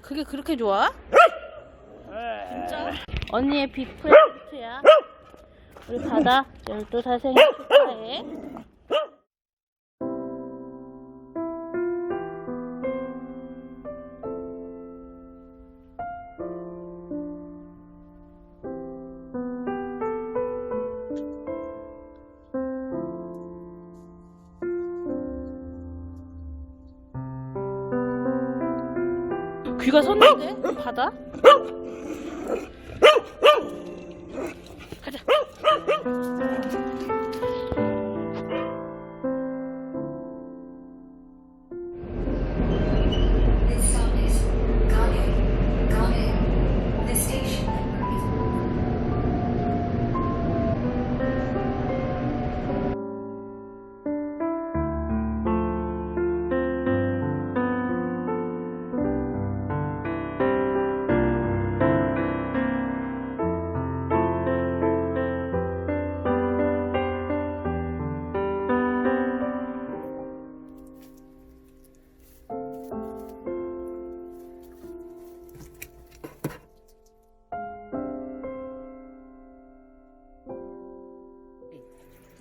그게 그렇게 좋아? 진짜? 언니의 빅프레스트야. 우리 바다 열두 사생일 축하해. 귀가 섰는데? 바다? 가자.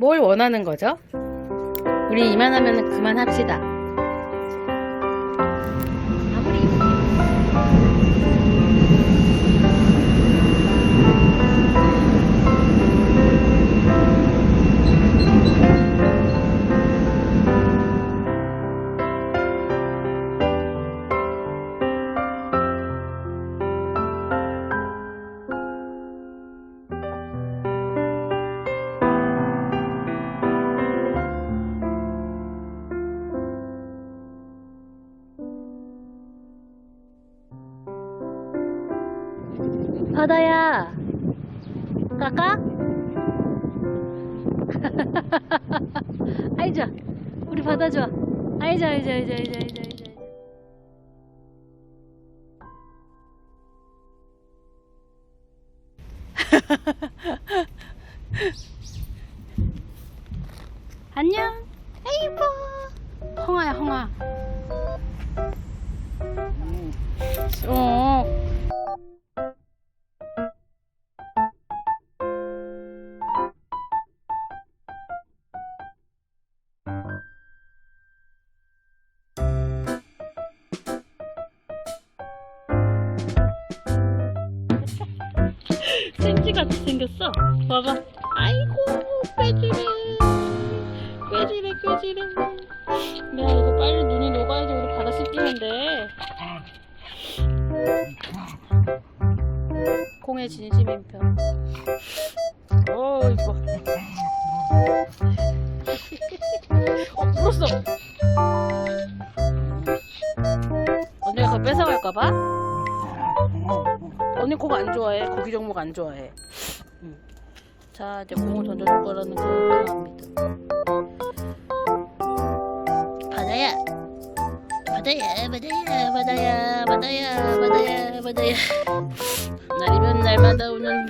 뭘 원하는 거죠? 우리 이만하면 그만합시다. 바다야. 까까? 아이자 우리 바다 좋아 아이자 아이자 아이자 아이자 아이자 안녕. 에이뻐 홍아야 홍아. 어 센지같이 생겼어. 봐봐. 아이고, 꾀지래. 꾀지래, 꾀지래. 야, 이거 빨리 눈이 녹아야지 우리 바다 씻기는데. 공의 진심인 편. 어, 이뻐. 어, 물었어. 언니 고기 안 좋아해. 고기 종목 안 좋아해. 응. 자, 이제 공을 던져줄 거라는 그 마음입니다. 바다야. 바다야, 바다야, 바다야, 바다야, 바다야, 바다야. 날이면 날마다 오는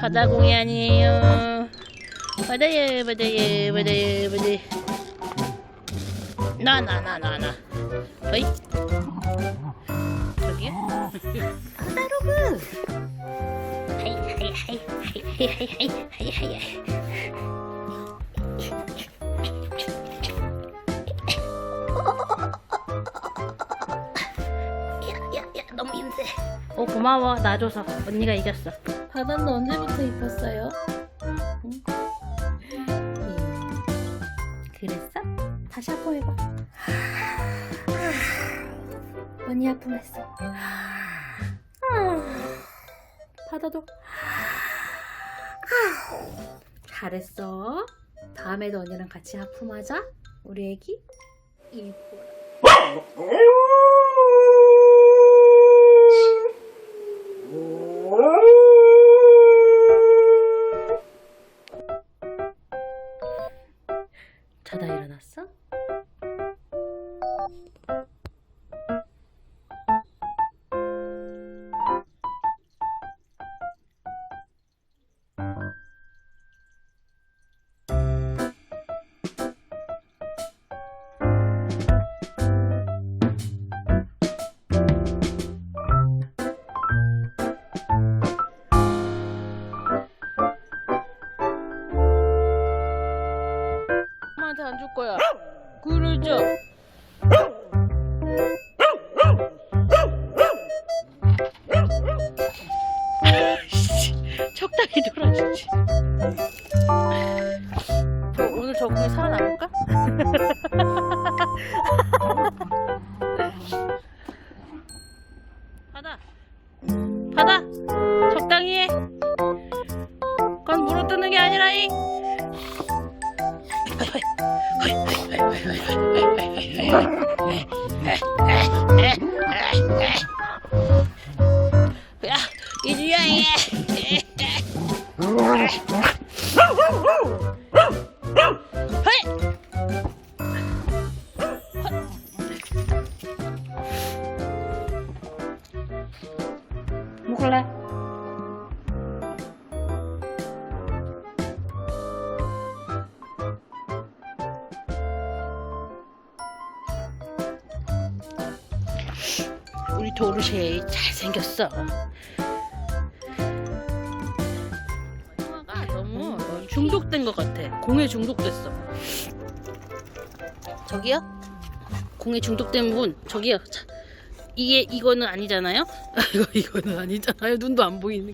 바다공이 아니에요. 바다야, 바다야, 바다야, 바다야. 나, 나, 나, 나, 나. 어이? 아니야? 카다로그! 야야야 너무 인세 어 고마워 나 줘서 언니가 이겼어 바다는 언제부터 입었어요? 음. 그랬어? 다시 한번 해봐 언니 아픔했어. 바다도 잘했어. 다음에도 언니랑 같이 하품하자. 우리 애기 일보라. 아빠한테 안 줄 거야. 그러죠. 적당히 놀아주지. 저 오늘 저 공에 살아남 이주야, 얘. 우리 도르쉐 잘생겼어. 형아가 너무 중독된 것 같아. 공에 중독됐어. 저기요? 공에 중독된 분, 저기요. 자, 이게 이거는 아니잖아요? 이거 이거는 아니잖아요. 눈도 안 보이는.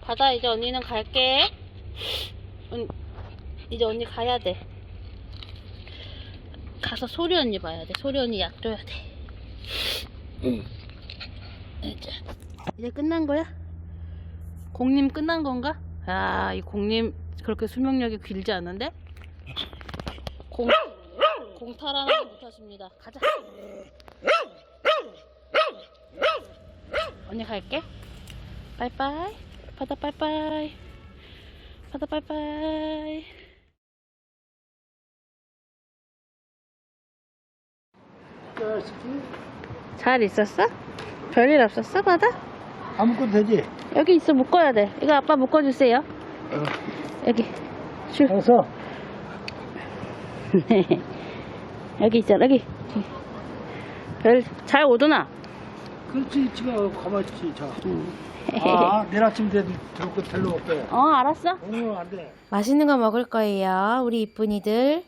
바다 이제 언니는 갈게. 언- 이제 언니 가야 돼. 가서 소리 언니 봐야 돼. 소리 언니 약 줘야 돼. 응. 이제 끝난 거야? 공님 끝난 건가? 아, 이 공님 그렇게 수명력이 길지 않은데? 공 공탈 하나 못 하십니다. 가자. 언니 갈게. 빠이빠이. 바다 빠이빠이. 바다 빠이빠이. 잘 있었어? 별일 없었어, 바다? 아무것도 되지? 여기 있어, 묶어야 돼. 이거 아빠 묶어주세요. 여기. 줄. 알았어. 여기 있어, 여기. 별, 잘 오더나? 그렇지, 지금 가만히 있지, 자. 응. 아, 내일 아침 들고 데리러 올게. 어, 알았어. 오늘 안 돼. 맛있는 거 먹을 거예요, 우리 이쁜이들.